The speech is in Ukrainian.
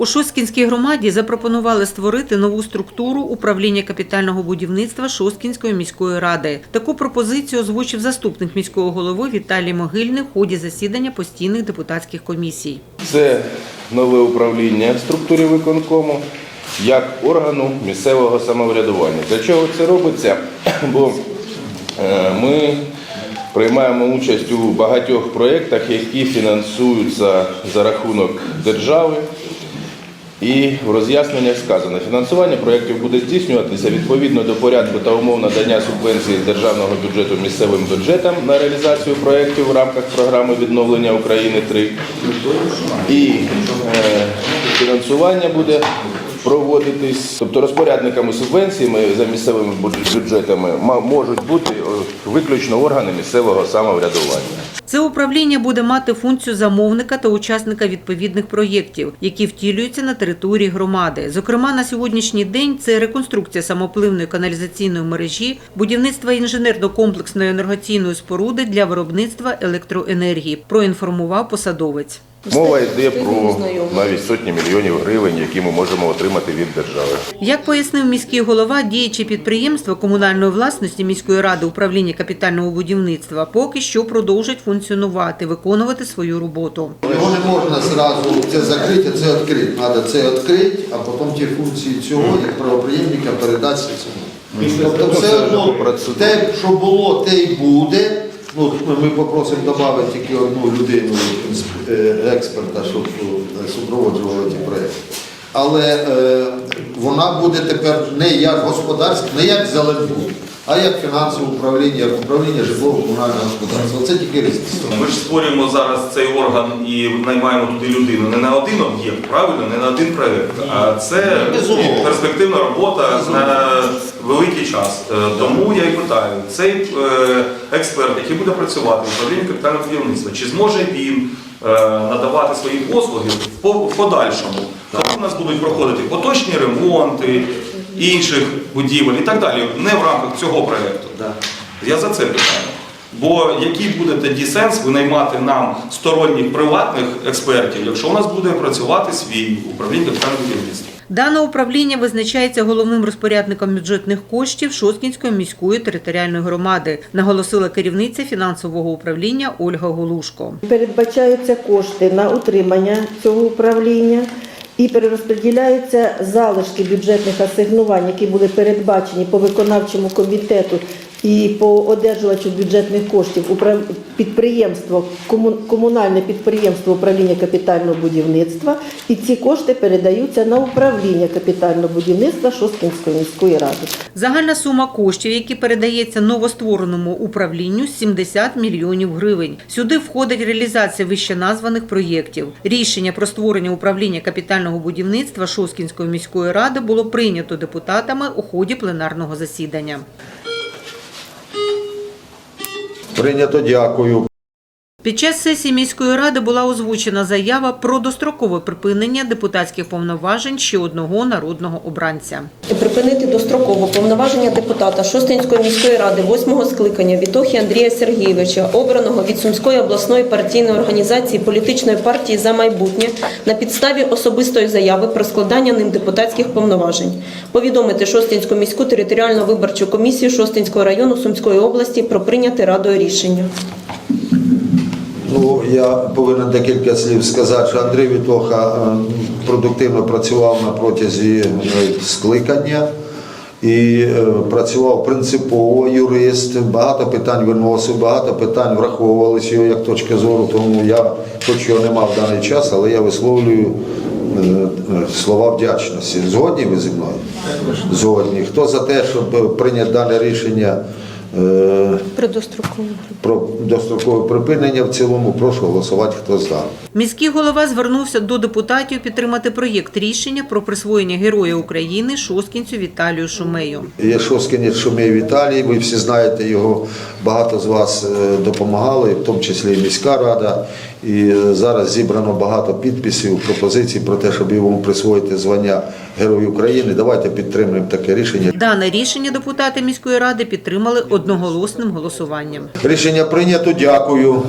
У Шосткінській громаді запропонували створити нову структуру управління капітального будівництва Шосткінської міської ради. Таку пропозицію озвучив заступник міського голови Віталій Могильний в ході засідання постійних депутатських комісій. Це нове управління в структурі виконкому як органу місцевого самоврядування. Для чого це робиться? Бо е, ми приймаємо участь у багатьох проєктах, які фінансуються за рахунок держави. І в роз'ясненнях сказано, фінансування проєктів буде здійснюватися відповідно до порядку та умов надання субвенції з державного бюджету місцевим бюджетам на реалізацію проєктів в рамках програми відновлення України 3 І е, фінансування буде проводитись, тобто розпорядниками субвенціями за місцевими бюдж- бюджетами можуть бути е, виключно органи місцевого самоврядування. Це управління буде мати функцію замовника та учасника відповідних проєктів, які втілюються на території громади. Зокрема, на сьогоднішній день це реконструкція самопливної каналізаційної мережі, будівництво інженерно-комплексної енергаційної споруди для виробництва електроенергії. Проінформував посадовець. Мова йде про навіть сотні мільйонів гривень, які ми можемо отримати від держави. Як пояснив міський голова, діючі підприємства комунальної власності міської ради управління капітального будівництва поки що продовжать функціонувати, виконувати свою роботу. Його не можна зразу це закрити, а це відкрити. Треба це відкрити, а потім ті функції цього, як правоприємника, передатися цьому. Тобто все одно те, що було, те й буде. Ну, ми попросимо додати тільки одну людину, експерта, щоб е, супроводжували ті проєкти. Але е, вона буде тепер не як господарська, не як зеленбуд, а як фінансове управління, як управління житлово-комунального господарства. Це тільки різниця. Ми ж створюємо зараз цей орган і наймаємо туди людину не на один об'єкт, правильно, не на один проєкт, а це Безумовно. перспективна робота на великий час. Е, Тому я і питаю, цей е, експерт, який буде працювати в управлінні капітального будівництва, чи зможе він е, надавати свої послуги в в подальшому? Коли у нас будуть проходити поточні ремонти інших будівель і так далі, не в рамках цього проєкту. Я за це питаю. Бо який буде тоді сенс винаймати нам сторонніх приватних експертів, якщо у нас буде працювати свій управління капітального будівництва? Дане управління визначається головним розпорядником бюджетних коштів Шосткінської міської територіальної громади, наголосила керівниця фінансового управління Ольга Голушко. Передбачаються кошти на утримання цього управління і перерозподіляються залишки бюджетних асигнувань, які були передбачені по виконавчому комітету і по одержувачу бюджетних коштів підприємство, комунальне підприємство управління капітального будівництва. І ці кошти передаються на управління капітального будівництва Шосткінської міської ради. Загальна сума коштів, які передається новоствореному управлінню, 70 мільйонів гривень. Сюди входить реалізація вищеназваних проєктів. Рішення про створення управління капітального будівництва Шоскінської міської ради було прийнято депутатами у ході пленарного засідання. Прийнято, дякую. Під час сесії міської ради була озвучена заява про дострокове припинення депутатських повноважень ще одного народного обранця. Припинити достроково повноваження депутата Шостинської міської ради восьмого скликання Вітохі Андрія Сергійовича, обраного від Сумської обласної партійної організації політичної партії за майбутнє на підставі особистої заяви про складання ним депутатських повноважень. Повідомити Шостинську міську територіальну виборчу комісію Шостинського району Сумської області про прийняте радою рішення. Ну, я повинен декілька слів сказати, що Андрій Вітоха е, продуктивно працював на протязі е, скликання і е, працював принципово, юрист, багато питань виносив, багато питань враховувалися його як точка зору, тому я, хоч його не мав в даний час, але я висловлюю слова вдячності. Згодні ви зі мною? Згодні. Хто за те, щоб прийняти дане рішення? Е, Про дострокове припинення в цілому. Прошу голосувати, хто за. Міський голова звернувся до депутатів підтримати проєкт рішення про присвоєння Героя України Шоскінцю Віталію Шумею. Є Шоскінець Шумей Віталій, ви всі знаєте його, багато з вас е, допомагали, в тому числі і міська рада. І зараз зібрано багато підписів, пропозицій про те, щоб йому присвоїти звання Герой України. Давайте підтримаємо таке рішення. Дане рішення депутати міської ради підтримали одноголосним голосуванням. Рішення прийнято. Дякую.